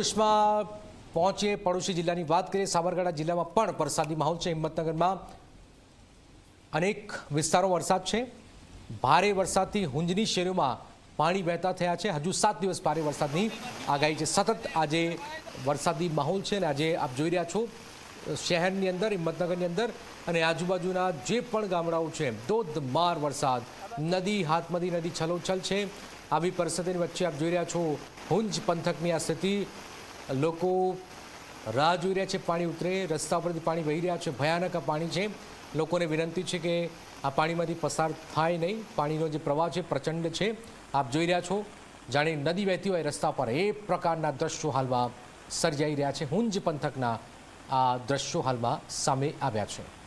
દેશમાં પહોંચીએ, પડોશી જિલ્લાની વાત કરીએ, સાબરકાંઠા જિલ્લામાં પણ વરસાદી માહોલ છે, હિંમતનગરમાં અનેક વિસ્તારો વરસાદ છે. ભારે વરસાદથી હુંજની શેરીઓમાં પાણી વહેતા થયા છે. હજુ સાત દિવસ ભારે વરસાદની આગાહી છે. સતત આજે વરસાદી માહોલ છે અને આજે આપ જોઈ રહ્યા છો, શહેરની અંદર, હિંમતનગરની અંદર અને આજુબાજુના જે પણ ગામડાઓ છે ધોધમાર વરસાદ. નદી, હાથમદી, નદી છલોછલ છે. આવી પરિસ્થિતિની વચ્ચે આપ જોઈ રહ્યા છો હુંજ પંથકની આ સ્થિતિ. લોકો રાહ જોઈ રહ્યા છે, પાણી ઉતરે, રસ્તા પરથી પાણી વહી રહ્યા છે, ભયાનક આ પાણી છે. લોકોને વિનંતી છે કે આ પાણીમાંથી પસાર થાય નહીં. પાણીનો જે પ્રવાહ છે, પ્રચંડ છે. આપ જોઈ રહ્યા છો, જાણે નદી વહેતી હોય, રસ્તા પર એ પ્રકારના દ્રશ્યો હાલમાં સર્જાઈ રહ્યા છે. હુંજ પંથકના આ દ્રશ્યો હાલમાં સામે આવ્યા છે.